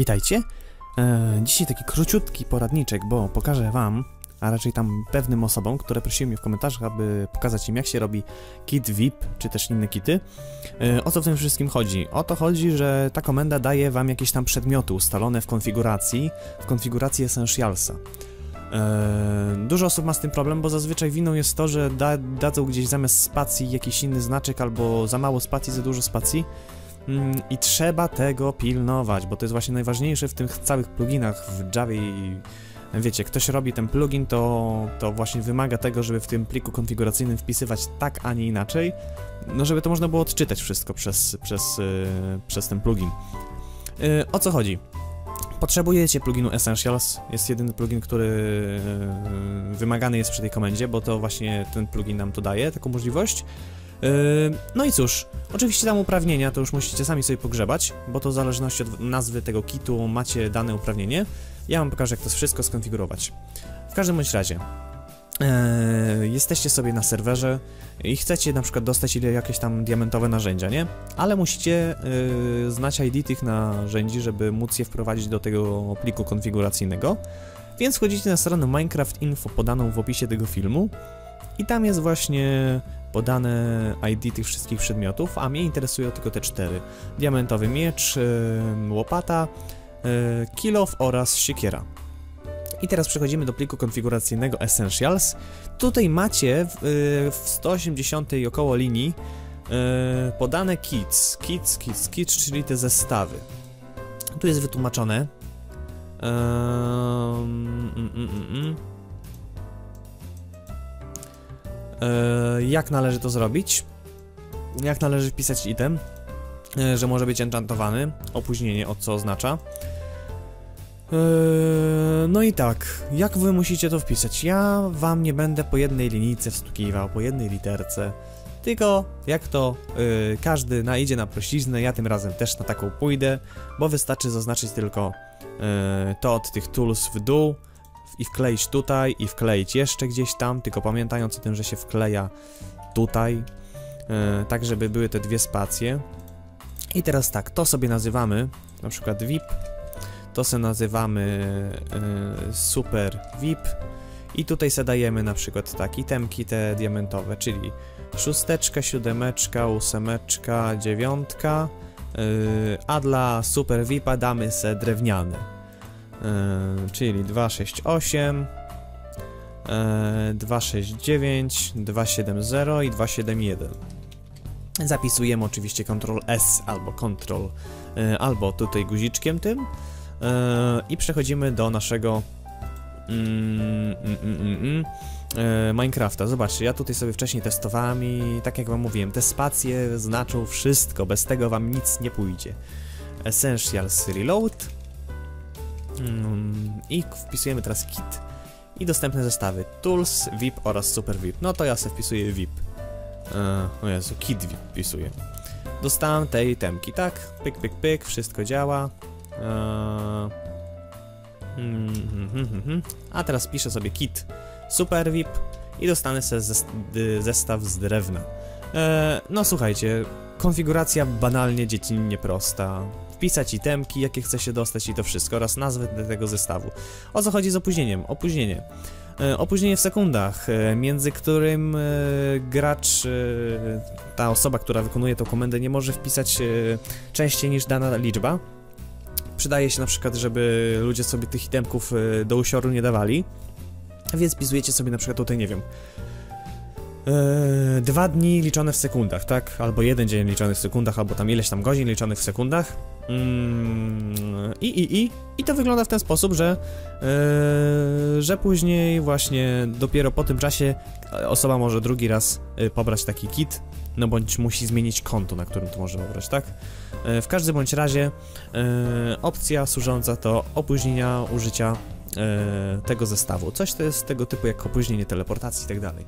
Witajcie. E, dzisiaj taki króciutki poradniczek, bo pokażę wam, a raczej tam pewnym osobom, które prosiły mnie w komentarzach, aby pokazać im jak się robi kit VIP, czy też inne kity. E, o co w tym wszystkim chodzi? O to chodzi, że ta komenda daje wam jakieś tam przedmioty ustalone w konfiguracji, w konfiguracji Essentialsa. E, dużo osób ma z tym problem, bo zazwyczaj winą jest to, że da, dadzą gdzieś zamiast spacji jakiś inny znaczek, albo za mało spacji, za dużo spacji. Mm, I trzeba tego pilnować, bo to jest właśnie najważniejsze w tych całych pluginach w Java i wiecie, ktoś robi ten plugin, to, to właśnie wymaga tego, żeby w tym pliku konfiguracyjnym wpisywać tak, a nie inaczej, no żeby to można było odczytać wszystko przez, przez, yy, przez ten plugin. Yy, o co chodzi? Potrzebujecie pluginu Essentials, jest jedyny plugin, który yy, wymagany jest przy tej komendzie, bo to właśnie ten plugin nam to daje, taką możliwość. Yy, no i cóż, oczywiście tam uprawnienia to już musicie sami sobie pogrzebać, bo to w zależności od nazwy tego kitu macie dane uprawnienie. Ja wam pokażę jak to wszystko skonfigurować. W każdym bądź razie, yy, jesteście sobie na serwerze i chcecie na przykład dostać jakieś tam diamentowe narzędzia, nie? Ale musicie yy, znać ID tych narzędzi, żeby móc je wprowadzić do tego pliku konfiguracyjnego. Więc wchodzicie na stronę Minecraft Info podaną w opisie tego filmu i tam jest właśnie podane ID tych wszystkich przedmiotów, a mnie interesują tylko te cztery. Diamentowy miecz, łopata, yy, kilof oraz siekiera. I teraz przechodzimy do pliku konfiguracyjnego Essentials. Tutaj macie w, yy, w 180 około linii yy, podane kits, kits, kits, kits, czyli te zestawy. Tu jest wytłumaczone. Yy, mm, mm, mm, jak należy to zrobić, jak należy wpisać item, e, że może być enchantowany, opóźnienie od co oznacza. E, no i tak, jak wy musicie to wpisać? Ja wam nie będę po jednej linijce wstukiwał, po jednej literce, tylko jak to yy, każdy najdzie na prościznę, ja tym razem też na taką pójdę, bo wystarczy zaznaczyć tylko yy, to od tych tools w dół, i wkleić tutaj, i wkleić jeszcze gdzieś tam, tylko pamiętając o tym, że się wkleja tutaj, yy, tak żeby były te dwie spacje. I teraz tak, to sobie nazywamy, na przykład VIP, to sobie nazywamy yy, Super VIP i tutaj sobie dajemy na przykład tak, itemki te diamentowe, czyli szósteczka, siódemeczka, ósemeczka, dziewiątka, yy, a dla Super VIPa damy se drewniane. Yy, czyli 268, yy, 269, 270 i 271. Zapisujemy oczywiście Ctrl S albo Ctrl yy, albo tutaj guziczkiem tym yy, i przechodzimy do naszego mm, mm, mm, Minecrafta. Zobaczcie, ja tutaj sobie wcześniej testowałem i tak jak wam mówiłem, te spacje znaczą wszystko, bez tego wam nic nie pójdzie. Essentials Reload I wpisujemy teraz kit i dostępne zestawy Tools, VIP oraz Super VIP. No to ja sobie wpisuję VIP. E, o Jezu, kit VIP wpisuję. Dostałem tej temki, tak? Pyk, pyk, pyk, wszystko działa. E, mm, mm, mm, A teraz piszę sobie kit Super VIP i dostanę sobie zestaw z drewna. E, no słuchajcie, konfiguracja banalnie dziecinnie prosta wpisać itemki, jakie chce się dostać i to wszystko oraz nazwę tego zestawu. O co chodzi z opóźnieniem? Opóźnienie. E, opóźnienie w sekundach, e, między którym e, gracz, ta osoba, która wykonuje tą komendę, nie może wpisać częściej niż dana liczba. Przydaje się na przykład, żeby ludzie sobie tych itemków do usioru nie dawali, więc wpisujecie sobie na przykład tutaj, nie wiem, Yy, dwa dni liczone w sekundach, tak? Albo jeden dzień liczony w sekundach, albo tam ileś tam godzin liczonych w sekundach. Yy, I, i, i. I to wygląda w ten sposób, że, yy, że później właśnie dopiero po tym czasie osoba może drugi raz pobrać taki kit, no bądź musi zmienić konto, na którym to może pobrać, tak? W każdym bądź razie opcja służąca to opóźnienia użycia e, tego zestawu. Coś to jest tego typu jak opóźnienie teleportacji i tak dalej.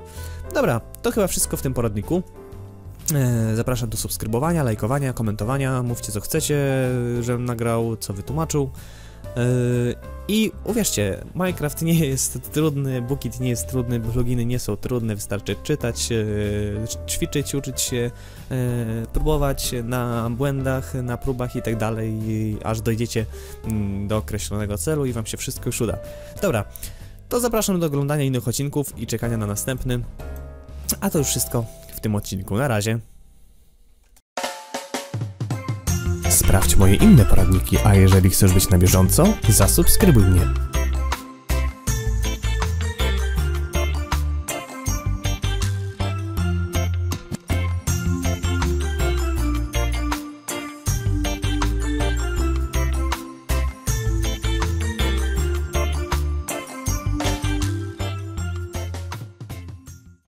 Dobra, to chyba wszystko w tym poradniku. E, zapraszam do subskrybowania, lajkowania, komentowania, mówcie co chcecie, żebym nagrał, co wytłumaczył. I uwierzcie, Minecraft nie jest trudny, Bookit nie jest trudny, pluginy nie są trudne, wystarczy czytać, ćwiczyć, uczyć się, próbować na błędach, na próbach i tak dalej, aż dojdziecie mm, do określonego celu i wam się wszystko już uda. Dobra, to zapraszam do oglądania innych odcinków i czekania na następny. A to już wszystko w tym odcinku. Na razie. Sprawdź moje inne poradniki, a jeżeli chcesz być na bieżąco, zasubskrybuj mnie.